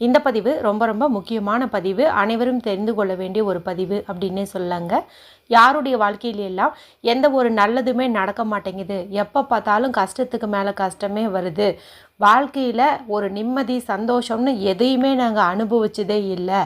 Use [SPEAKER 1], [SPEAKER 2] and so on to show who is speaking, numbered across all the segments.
[SPEAKER 1] இந்த பதிவு ரொம்ப ரொம்ப முக்கியமான பதிவு. அனைவரும் தெரிந்து கொள்ள வேண்டிய ஒரு பதிவு அப்படின்னே சொல்லலாங்க. யாருடைய வாழ்க்கையில எல்லாம் எந்த ஒரு நல்லதுமே நடக்க மாட்டேங்குது? எப்போ பார்த்தாலும் கஷ்டத்துக்கு மேலே கஷ்டமே வருது. வாழ்க்கையில் ஒரு நிம்மதி சந்தோஷம்னு எதையுமே நாங்கள் அனுபவிச்சதே இல்லை.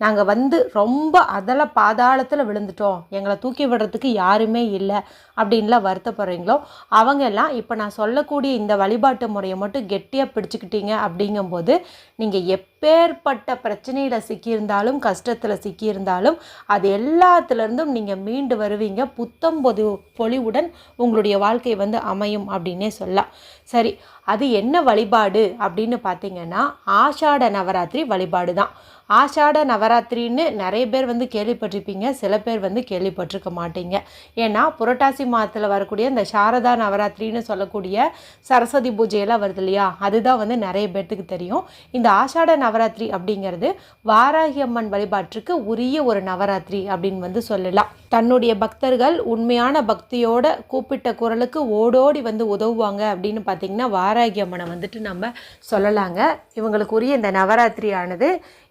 [SPEAKER 1] நாங்கள் வந்து ரொம்ப அதில் பாதாளத்தில் விழுந்துட்டோம். எங்களை தூக்கி விடுறதுக்கு யாருமே இல்லை அப்படின்லாம் வருத்தப்படுறீங்களோ? அவங்க எல்லாம் இப்போ நான் சொல்லக்கூடிய இந்த வழிபாட்டு முறையை மட்டும் கெட்டியாக பிடிச்சிக்கிட்டீங்க அப்படிங்கும்போது நீங்கள் எப் எப்பேற்பட்ட பிரச்சனையில் சிக்கியிருந்தாலும் கஷ்டத்தில் சிக்கியிருந்தாலும் அது எல்லாத்துலேருந்தும் நீங்கள் மீண்டு வருவீங்க. புத்தம் பொது பொலிவுடன் உங்களுடைய வாழ்க்கை வந்து அமையும் அப்படின்னே சொல்லலாம். சரி அது என்ன வழிபாடு அப்படின்னு பார்த்தீங்கன்னா ஆஷாட நவராத்திரி வழிபாடு தான். ஆஷாட நவராத்திரின்னு நிறைய பேர் வந்து கேள்விப்பட்டிருப்பீங்க. சில பேர் வந்து கேள்விப்பட்டிருக்க மாட்டீங்க. ஏன்னா புரட்டாசி மாதத்தில் வரக்கூடிய இந்த சாரதா நவராத்திரின்னு சொல்லக்கூடிய சரஸ்வதி பூஜையெல்லாம் வருது இல்லையா? அதுதான் வந்து நிறைய பேர்த்துக்கு தெரியும். இந்த ஆஷாட நவராத்திரி அப்படிங்கிறது வாராகி அம்மன் வழிபாட்டிற்கு உரிய ஒரு நவராத்திரி அப்படின்னு வந்து சொல்லலாம். தன்னுடைய பக்தர்கள் உண்மையான பக்தியோட கூப்பிட்ட குரலுக்கு ஓடோடி வந்து உதவுவாங்க அப்படின்னு பார்த்தீங்கன்னா வாராகி அம்மனை வந்துட்டு நம்ம சொல்லலாங்க. இவங்களுக்கு உரிய இந்த நவராத்திரியானது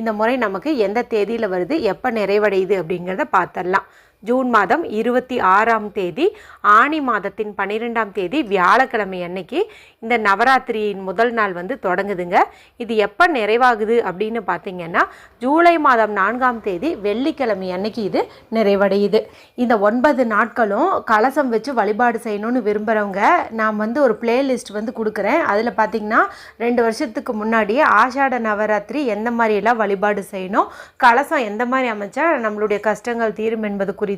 [SPEAKER 1] இந்த முறை நமக்கு எந்த தேதியில் வருது எப்போ நிறைவடையுது அப்படிங்கிறத பார்த்துடலாம். ஜூன் மாதம் இருபத்தி ஆறாம் தேதி ஆனி மாதத்தின் பன்னிரெண்டாம் தேதி வியாழக்கிழமை அன்னைக்கு இந்த நவராத்திரியின் முதல் நாள் வந்து தொடங்குதுங்க. இது எப்போ நிறைவாகுது அப்படின்னு பார்த்தீங்கன்னா ஜூலை மாதம் நான்காம் தேதி வெள்ளிக்கிழமை அன்னைக்கு இது நிறைவடையுது. இந்த ஒன்பது நாட்களும் கலசம் வச்சு வழிபாடு செய்யணும்னு விரும்புகிறவங்க நான் வந்து ஒரு பிளேலிஸ்ட் வந்து கொடுக்குறேன். அதில் பார்த்தீங்கன்னா ரெண்டு வருஷத்துக்கு முன்னாடி ஆஷாட நவராத்திரி எந்த மாதிரியெல்லாம் வழிபாடு செய்யணும் கலசம் எந்த மாதிரி அமைச்சா நம்மளுடைய கஷ்டங்கள் தீரும் என்பது குறித்து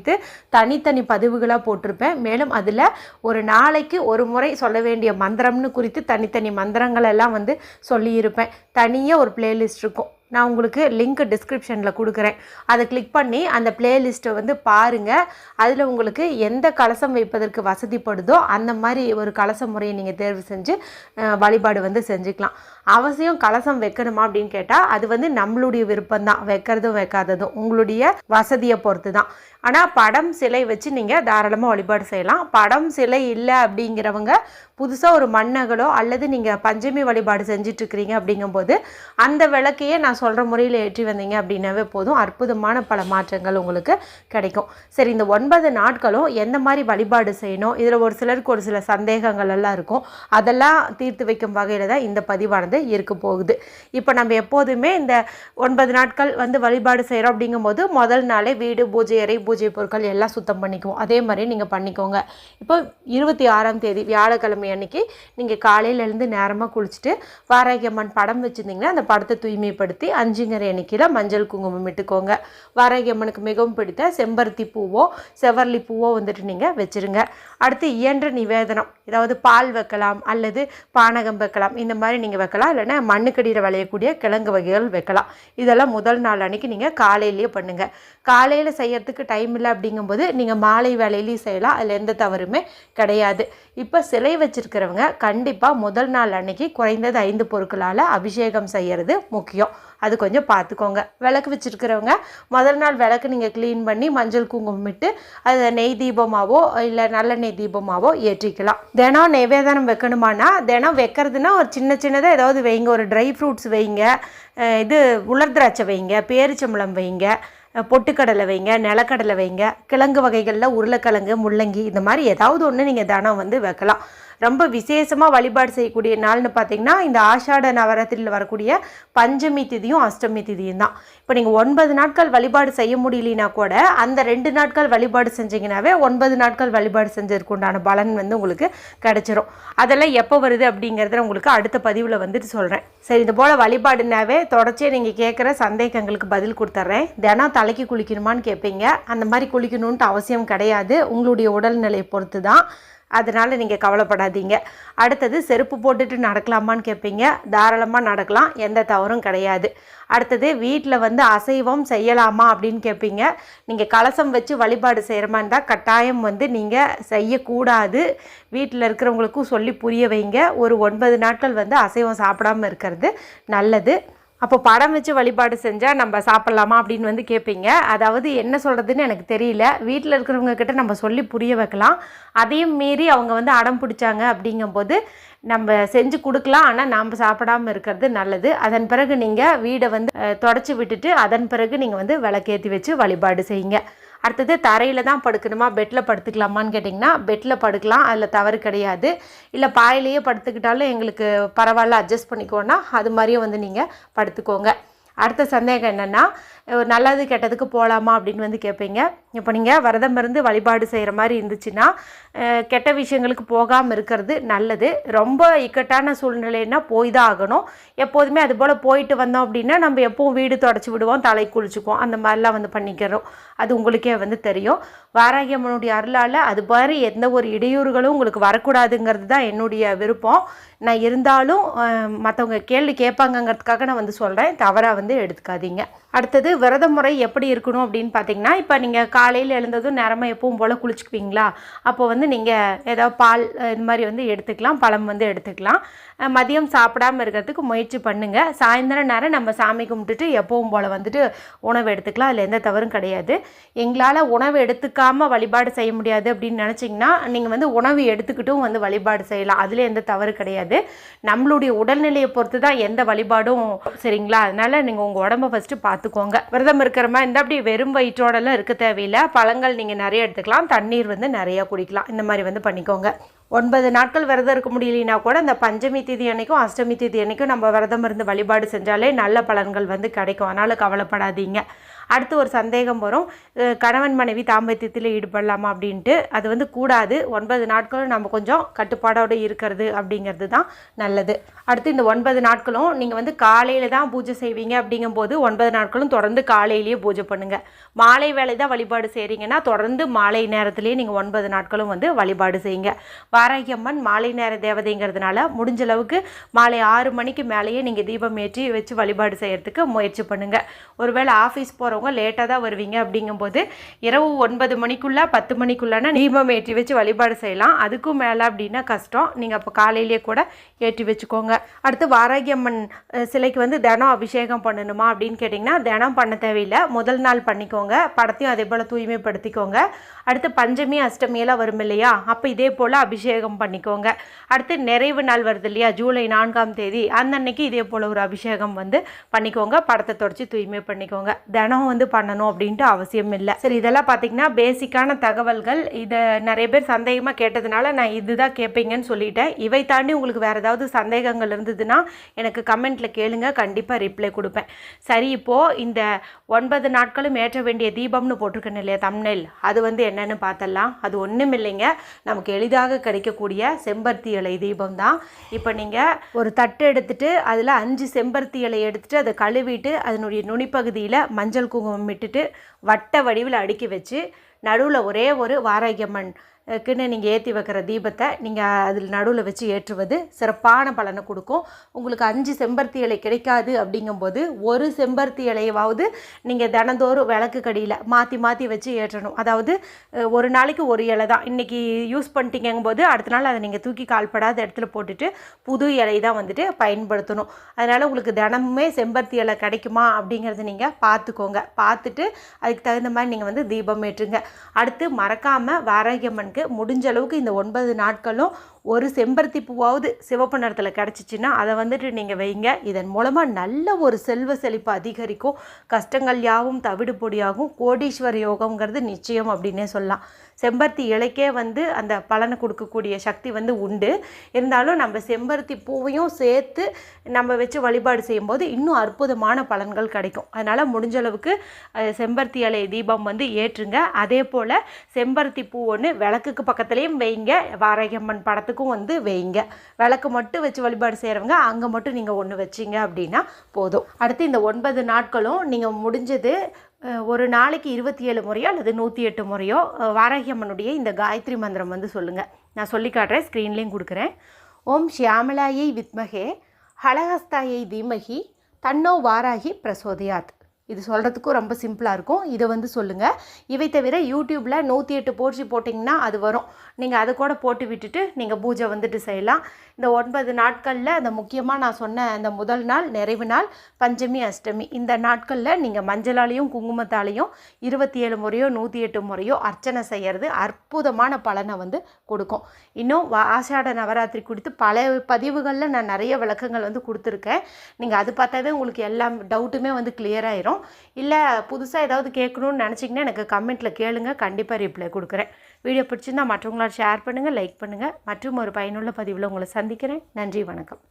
[SPEAKER 1] தனித்தனி பதிவுகளாக போட்டிருப்பேன். மேலும் அதில் ஒரு நாளைக்கு ஒரு முறை சொல்ல வேண்டிய மந்திரம்னு குறித்து தனித்தனி மந்திரங்கள் எல்லாம் வந்து சொல்லியிருப்பேன். தனியாக ஒரு பிளேலிஸ்ட் இருக்கும். நான் உங்களுக்கு லிங்க் டிஸ்கிரிப்ஷனில் கொடுக்குறேன். அதை கிளிக் பண்ணி அந்த பிளேலிஸ்ட்டை வந்து பாருங்கள் அதில் உங்களுக்கு எந்த கலசம் வைப்பதற்கு வசதிப்படுதோ அந்த மாதிரி ஒரு கலச முறையை நீங்கள் தேர்வு செஞ்சு வழிபாடு வந்து செஞ்சுக்கலாம். அவசியம் கலசம் வைக்கணுமா அப்படின்னு கேட்டால் அது வந்து நம்மளுடைய விருப்பம் தான் வைக்கிறதும் வைக்காததும் உங்களுடைய வசதியை பொறுத்து தான் ஆனால் படம் சிலை வச்சு நீங்கள் தாராளமாக வழிபாடு செய்யலாம். படம் சிலை இல்லை அப்படிங்கிறவங்க புதுசாக ஒரு மண்ணகலோ அல்லது நீங்கள் பஞ்சமி வழிபாடு செஞ்சிட்ருக்கிறீங்க அப்படிங்கும்போது அந்த விளக்கையே நான் சொல்கிற முறையில் ஏற்றி வந்தீங்க அப்படின்னாவே போதும். அற்புதமான பல மாற்றங்கள் உங்களுக்கு கிடைக்கும். சரி இந்த ஒன்பது நாட்களும் எந்த மாதிரி வழிபாடு செய்யணும்? இதில் ஒரு சிலருக்கு ஒரு சில சந்தேகங்கள் எல்லாம் இருக்கும். அதெல்லாம் தீர்த்து வைக்கும் வகையில் தான் இந்த பதிவானது இருக்க போகுது. இப்போ நம்ம எப்போதுமே இந்த ஒன்பது நாட்கள் வந்து வழிபாடு செய்கிறோம் அப்படிங்கும்போது முதல் நாளே வீடு பூஜை அறை பூஜை பொருட்கள் எல்லாம் சுத்தம் பண்ணிக்குவோம். அதே மாதிரி நீங்கள் பண்ணிக்கோங்க. இப்போ இருபத்தி ஆறாம் தேதி வியாழக்கிழமை அன்னைக்கு நீங்கள் காலையிலேருந்து நேரமாக குளிச்சுட்டு வாரகியம்மன் படம் வச்சுருந்தீங்கன்னா அந்த படத்தை தூய்மைப்படுத்தி அஞ்சுங்கிற எண்ணிக்கையில் மஞ்சள் குங்குமம் இட்டுக்கோங்க. வாராகி அம்மனுக்கு மிகவும் பிடித்த செம்பருத்தி பூவோ செவர்லி பூவோ வந்துட்டு நீங்கள் வச்சுருங்க. அடுத்து இயன்ற நிவேதனம் ஏதாவது பால் வைக்கலாம் அல்லது பானகம் வைக்கலாம். இந்த மாதிரி நீங்கள் வைக்கலாம். இல்லைன்னா மண்ணுக்கடியில் விளையக்கூடிய கிழங்கு வகைகள் வைக்கலாம். இதெல்லாம் முதல் நாள் அன்னைக்கு நீங்கள் காலையிலேயே பண்ணுங்கள் காலையில் செய்யறதுக்கு டைம் இல்லை அப்படிங்கும்போது நீங்கள் மாலை வேலையிலையும் செய்யலாம். அதில் எந்த தவறுமே கிடையாது. இப்போ சிலை வச்சுருக்கிறவங்க கண்டிப்பாக முதல் நாள் அன்னைக்கு குறைந்தது ஐந்து பொருட்களால் அபிஷேகம் செய்கிறது முக்கியம். அது கொஞ்சம் பார்த்துக்கோங்க. விளக்கு வச்சுருக்கிறவங்க முதல் நாள் விளக்கு நீங்கள் க்ளீன் பண்ணி மஞ்சள் குங்குமமிட்டு அதை நெய் தீபமாவோ இல்லை நல்லெண்ணெய் தீபமாவோ ஏற்றிக்கலாம். தினம் நைவேதனம் வைக்கணுமானா தினம் வைக்கிறதுனா ஒரு சின்ன சின்னதாக ஏதாவது வைங்க. ஒரு ட்ரை ஃப்ரூட்ஸ் வைங்க இது உலர் திராட்சை வைங்க பேரிச்சம்பழம் வைங்க பொட்டுக்கடலை வைங்க நிலக்கடலை வைங்க கிழங்கு வகைகளில் உருளைக்கிழங்கு முள்ளங்கி இந்த மாதிரி ஏதாவது ஒன்று நீங்கள் தினம் வந்து வைக்கலாம். ரொம்ப விசேஷமாக வழிபாடு செய்யக்கூடிய நாள்னு பார்த்தீங்கன்னா இந்த ஆஷாட நவராத்திரியில் வரக்கூடிய பஞ்சமி திதியும் அஷ்டமி திதியும் தான். இப்போ நீங்கள் ஒன்பது நாட்கள் வழிபாடு செய்ய முடியலனா கூட அந்த ரெண்டு நாட்கள் வழிபாடு செஞ்சீங்கன்னாவே ஒன்பது நாட்கள் வழிபாடு செஞ்சதுக்கு உண்டான பலன் வந்து உங்களுக்கு கிடச்சிரும். அதெல்லாம் எப்போ வருது அப்படிங்கிறத நான் உங்களுக்கு அடுத்த பதிவில் வந்துட்டு சொல்கிறேன் சரி இது போல் வழிபாடுனாவே தொடர்ச்சியாக நீங்கள் கேட்குற சந்தேகங்களுக்கு பதில் கொடுத்துட்றேன் தினம் தலைக்கு குளிக்கணுமான்னு கேட்பீங்க அந்த மாதிரி குளிக்கணுன்ட்டு அவசியம் கிடையாது. உங்களுடைய உடல்நிலையை பொறுத்து தான் அதனால் நீங்கள் கவலைப்படாதீங்க. அடுத்தது செருப்பு போட்டுட்டு நடக்கலாமான்னு கேட்பீங்க தாராளமாக நடக்கலாம். எந்த தவறும் கிடையாது. அடுத்தது வீட்டில் வந்து அசைவம் செய்யலாமா அப்படின்னு கேட்பீங்க நீங்கள் கலசம் வச்சு வழிபாடு செய்கிற மாதிரி இருந்தால் கட்டாயம் வந்து நீங்கள் செய்யக்கூடாது. வீட்டில் இருக்கிறவங்களுக்கும் சொல்லி புரிய வைங்க. ஒரு ஒன்பது நாட்கள் வந்து அசைவம் சாப்பிடாம இருக்கிறது நல்லது. அப்போ படம் வச்சு வழிபாடு செஞ்சால் நம்ம சாப்பிட்லாமா அப்படின்னு வந்து கேட்பீங்க அதாவது என்ன சொல்கிறதுன்னு எனக்கு தெரியல. வீட்டில் இருக்கிறவங்க கிட்ட நம்ம சொல்லி புரிய வைக்கலாம். அதையும் மீறி அவங்க வந்து அடம் பிடிச்சாங்க அப்படிங்கும்போது நம்ம செஞ்சு கொடுக்கலாம். ஆனால் நாம் சாப்பிடாம இருக்கிறது நல்லது. அதன் பிறகு நீங்கள் வீடை வந்து தொடச்சி விட்டுட்டு அதன் பிறகு நீங்கள் வந்து விளக்கேற்றி வச்சு வழிபாடு செய்யுங்க. அடுத்தது தரையில் தான் படுக்கணுமா? பெட்டில் படுத்துக்கலாமான்னு கேட்டிங்கன்னா பெட்டில் படுக்கலாம். அதில் தவறு கிடையாது. இல்லை பாயிலேயே படுத்துக்கிட்டாலும் எங்களுக்கு பரவாயில்ல அட்ஜஸ்ட் பண்ணிக்கோன்னா அது மாதிரியும் வந்து நீங்கள் படுத்துக்கோங்க. அடுத்த சந்தேகம் என்னென்னா நல்லது கெட்டதுக்கு போகலாமா அப்படின்னு வந்து கேட்பீங்க இப்போ நீங்கள் விரதம் இருந்து வழிபாடு செய்கிற மாதிரி இருந்துச்சுன்னா கெட்ட விஷயங்களுக்கு போகாமல் இருக்கிறது நல்லது. ரொம்ப இக்கட்டான சூழ்நிலைன்னா போய் தான் ஆகணும். எப்போதுமே அதுபோல் போயிட்டு வந்தோம் அப்படின்னா நம்ம எப்பவும் வீடு தொடச்சி விடுவோம் தலை குளிச்சுக்குவோம். அந்த மாதிரிலாம் வந்து பண்ணிக்கிறோம். அது உங்களுக்கே வந்து தெரியும். வாராகியம்மனுடைய அருளால் அது மாதிரி எந்த ஒரு இடையூறுகளும் உங்களுக்கு வரக்கூடாதுங்கிறது தான் என்னுடைய விருப்பம். நான் இருந்தாலும் மற்றவங்க கேள்வி கேட்பாங்கங்கிறதுக்காக நான் வந்து சொல்கிறேன் தவறாக வந்து எடுத்துக்காதீங்க. அடுத்தது விரத முறை எப்படி இருக்கணும் அப்படின்னு பார்த்தீங்கன்னா இப்போ நீங்கள் காலையில் எழுந்ததும் நேரமாக எப்பவும் போல் குளிச்சுக்குவீங்களா? அப்போ வந்து நீங்கள் ஏதாவது பால் இது இந்த மாதிரி வந்து எடுத்துக்கலாம் பழம் வந்து எடுத்துக்கலாம். மதியம் சாப்பிடாம இருக்கிறதுக்கு முயற்சி பண்ணுங்கள் சாயந்தரம் நேரம் நம்ம சாமி கும்பிட்டுட்டு எப்பவும் போல் வந்துட்டு உணவு எடுத்துக்கலாம். அதில் எந்த தவறும் கிடையாது. எங்களால் உணவு எடுத்துக்காமல் வழிபாடு செய்ய முடியாது அப்படின்னு நினச்சிங்கன்னா நீங்கள் வந்து உணவு எடுத்துக்கிட்டும் வந்து வழிபாடு செய்யலாம். அதில் எந்த தவறு கிடையாது. நம்மளுடைய உடல்நிலையை பொறுத்து தான் எந்த வழிபாடும் சரிங்களா? அதனால் நீங்கள் உங்கள் உடம்ப ஃபஸ்ட்டு பார்த்துக்கோங்க. விரதம் இருக்கிற மாதிரி இருந்தால் அப்படி வெறும் வயிற்றோடலாம் இருக்க தேவையில்லை. பழங்கள் நீங்கள் நிறைய எடுத்துக்கலாம். தண்ணீர் வந்து நிறையா குடிக்கலாம். இந்த மாதிரி வந்து பண்ணிக்கோங்க. ஒன்பது நாட்கள் விரதம் இருக்க முடியலனா கூட இந்த பஞ்சமி திதி அன்னைக்கும் அஷ்டமி திதி அன்னைக்கும் நம்ம விரதம் இருந்து வழிபாடு செஞ்சாலே நல்ல பலன்கள் வந்து கிடைக்கும். அதனால் கவலைப்படாதீங்க. அடுத்து ஒரு சந்தேகம் வரும். கணவன் மனைவி தாம்பத்தியத்தில் ஈடுபடலாமா அப்படின்ட்டு. அது வந்து கூடாது. ஒன்பது நாட்களும் நம்ம கொஞ்சம் கட்டுப்பாடோடு இருக்கிறது அப்படிங்கிறது தான் நல்லது. அடுத்து இந்த ஒன்பது நாட்களும் நீங்கள் வந்து காலையில் தான் பூஜை செய்வீங்க அப்படிங்கும்போது ஒன்பது நாட்களும் தொடர்ந்து காலையிலேயே பூஜை பண்ணுங்கள் மாலை வேலை தான் வழிபாடு செய்கிறீங்கன்னா தொடர்ந்து மாலை நேரத்திலேயே நீங்கள் ஒன்பது நாட்களும் வந்து வழிபாடு செய்யுங்க. வாராகியம்மன் மாலை நேர தேவதைங்கிறதுனால முடிஞ்ச அளவுக்கு மாலை ஆறு மணிக்கு மேலேயே நீங்கள் தீபம் ஏற்றி வச்சு வழிபாடு செய்கிறதுக்கு முயற்சி பண்ணுங்கள் ஒருவேளை ஆஃபீஸ் போகிறவங்க லேட்டாக தான் வருவீங்க அப்படிங்கும்போது இரவு ஒன்பது மணிக்குள்ளே பத்து மணிக்குள்ளான தீபம் ஏற்றி வச்சு வழிபாடு செய்யலாம். அதுக்கும் மேலே அப்படின்னா கஷ்டம். நீங்கள் அப்போ காலையிலேயே கூட ஏற்றி வச்சுக்கோங்க. அடுத்து வாராகியம்மன் சிலைக்கு வந்து தினம் அபிஷேகம் பண்ணணுமா அப்படின்னு கேட்டிங்கன்னா தினம் பண்ண தேவையில்லை. முதல் நாள் பண்ணிக்கோங்க. படத்தையும் அதே போல் தூய்மைப்படுத்திக்கோங்க. அடுத்து பஞ்சமி அஷ்டமி எல்லாம் வரும் இல்லையா? அப்போ இதே போல் அபிஷேகம் பண்ணிக்கோங்க. அடுத்து நிறைவு நாள் வருது இல்லையா? ஜூலை நான்காம் தேதி. அந்த அன்னைக்கு இதே போல் ஒரு அபிஷேகம் வந்து பண்ணிக்கோங்க. படத்தை தொடச்சி தூய்மை பண்ணிக்கோங்க. தினம் வந்து பண்ணணும் அப்படின்ட்டு அவசியம் இல்லை. சரி இதெல்லாம் பார்த்தீங்கன்னா பேசிக்கான தகவல்கள். இதை நிறைய பேர் சந்தேகமாக கேட்டதுனால நான் இதுதான் கேட்பீங்கன்னு சொல்லிட்டேன். இவை தாண்டி உங்களுக்கு வேறு ஏதாவது சந்தேகங்கள் இருந்ததுன்னா எனக்கு கமெண்ட்டில் கேளுங்க. கண்டிப்பாக ரிப்ளை கொடுப்பேன். சரி இப்போது இந்த ஒன்பது நாட்களும் ஏற்ற வேண்டிய தீபம்னு போட்டிருக்கேன் இல்லையா தம்னெல் அது வந்து என்னென்னு பார்த்தலாம் அது ஒன்றும் இல்லைங்க. நமக்கு எளிதாக கிடைக்கக்கூடிய செம்பருத்தி இலை தீபம் தான். இப்போ நீங்கள் ஒரு தட்டு எடுத்துகிட்டு அதில் அஞ்சு செம்பருத்தி இலை எடுத்துகிட்டு அதை கழுவிட்டு அதனுடைய நுனிப்பகுதியில் மஞ்சள் குங்குமம் இட்டுட்டு வட்ட வடிவில் அடுக்கி வச்சு நடுவில் ஒரே ஒரு வாராகியம்மன் க்குன்னு நீங்கள் ஏற்றி வைக்கிற தீபத்தை நீங்கள் அதில் நடுவில் வச்சு ஏற்றுவது சிறப்பான பலனை கொடுக்கும். உங்களுக்கு அஞ்சு செம்பருத்தி இலை கிடைக்காது அப்படிங்கும்போது ஒரு செம்பருத்தி இலையவாவது நீங்கள் தினந்தோறும் விளக்கு கடியில் மாற்றி மாற்றி வச்சு ஏற்றணும். அதாவது ஒரு நாளைக்கு ஒரு இலை தான். இன்றைக்கி யூஸ் பண்ணிட்டீங்கும்போது அடுத்த நாள் அதை நீங்கள் தூக்கி கால்படாத இடத்துல போட்டுட்டு புது இலை தான் வந்துட்டு பயன்படுத்தணும். அதனால் உங்களுக்கு தினமுமே செம்பருத்தி இலை கிடைக்குமா அப்படிங்கிறத நீங்கள் பார்த்துக்கோங்க பார்த்துட்டு அதுக்கு தகுந்த மாதிரி நீங்கள் வந்து தீபம் ஏற்றுங்க. அடுத்து மறக்காமல் இருக்குது முடிஞ்ச அளவுக்கு இந்த ஒன்பது நாட்களும் ஒரு செம்பருத்தி பூவாவது சிவப்பு நிறத்தில் கிடச்சிச்சின்னா அதை வந்துட்டு நீங்கள் வைங்க. இதன் மூலமாக நல்ல ஒரு செல்வ செழிப்பு அதிகரிக்கும். கஷ்டங்கள் யாவும் தவிடு பொடியாகும். கோடீஸ்வர யோகங்கிறது நிச்சயம் அப்படின்னே சொல்லலாம். செம்பருத்தி இலைக்கே வந்து அந்த பலனை கொடுக்கக்கூடிய சக்தி வந்து உண்டு. இருந்தாலும் நம்ம செம்பருத்தி பூவையும் சேர்த்து நம்ம வச்சு வழிபாடு செய்யும்போது இன்னும் அற்புதமான பலன்கள் கிடைக்கும். அதனால் முடிஞ்ச அளவுக்கு செம்பருத்தி இலை தீபம் வந்து ஏற்றுங்க. அதே போல் செம்பருத்தி பூ ஒன்று விளக்குக்கு பக்கத்துலேயும் வைங்க. வாரகம்மன் எல்லாத்துக்கும் வந்து வைங்க. விளக்கு மட்டும் வச்சு வழிபாடு செய்கிறவங்க அங்கே மட்டும் நீங்கள் ஒன்று வச்சிங்க அப்படின்னா போதும். அடுத்து இந்த ஒன்பது நாட்களும் நீங்கள் முடிஞ்சது ஒரு நாளைக்கு இருபத்தி ஏழு முறையோ அல்லது நூற்றி எட்டு முறையோ அஹ், வாராகி அம்மனுடைய இந்த காயத்ரி மந்திரம் வந்து சொல்லுங்கள் நான் சொல்லி காட்டுறேன் ஸ்க்ரீன்லேயும் கொடுக்குறேன். ஓம் ஷியாமலாயை வித்மகே ஹலஹஸ்தாயை தீமகி தன்னோ வாராகி பிரசோதியாத். இது சொல்கிறதுக்கும் ரொம்ப சிம்பிளாக இருக்கும். இதை வந்து சொல்லுங்கள் இவை தவிர யூடியூப்பில் நூற்றி எட்டு போற்றி போட்டிங்கன்னா அது வரும். நீங்கள் அதை கூட போட்டு விட்டுட்டு நீங்கள் பூஜை வந்துட்டு செய்யலாம். இந்த ஒன்பது நாட்களில் அந்த முக்கியமாக நான் சொன்ன அந்த முதல் நாள் நிறைவு நாள் பஞ்சமி அஷ்டமி. இந்த நாட்களில் நீங்கள் மஞ்சளாலையும் குங்குமத்தாலையும் இருபத்தி ஏழு முறையோ நூற்றி எட்டு முறையோ அர்ச்சனை செய்கிறது அற்புதமான பலனை வந்து கொடுக்கும். இன்னும் வா- ஆஷாட நவராத்திரி குறித்து பல பதிவுகளில் நான் நிறைய விளக்கங்கள் வந்து கொடுத்துருக்கேன். நீங்கள் அது பார்த்தாவே உங்களுக்கு எல்லா டவுட்டுமே வந்து clear ஆயிரும். இல்லை புதுசாக ஏதாவது கேட்கணும்னு நினச்சிங்கன்னா எனக்கு கமெண்ட்டில் கேளுங்க. கண்டிப்பாக ரிப்ளை கொடுக்குறேன். வீடியோ பிடிச்சிருந்தா மற்றவங்களால் ஷேர் பண்ணுங்கள் லைக் பண்ணுங்கள் மற்றும் ஒரு பயனுள்ள பதிவில் உங்களை சந்திக்கிறேன். நன்றி வணக்கம்.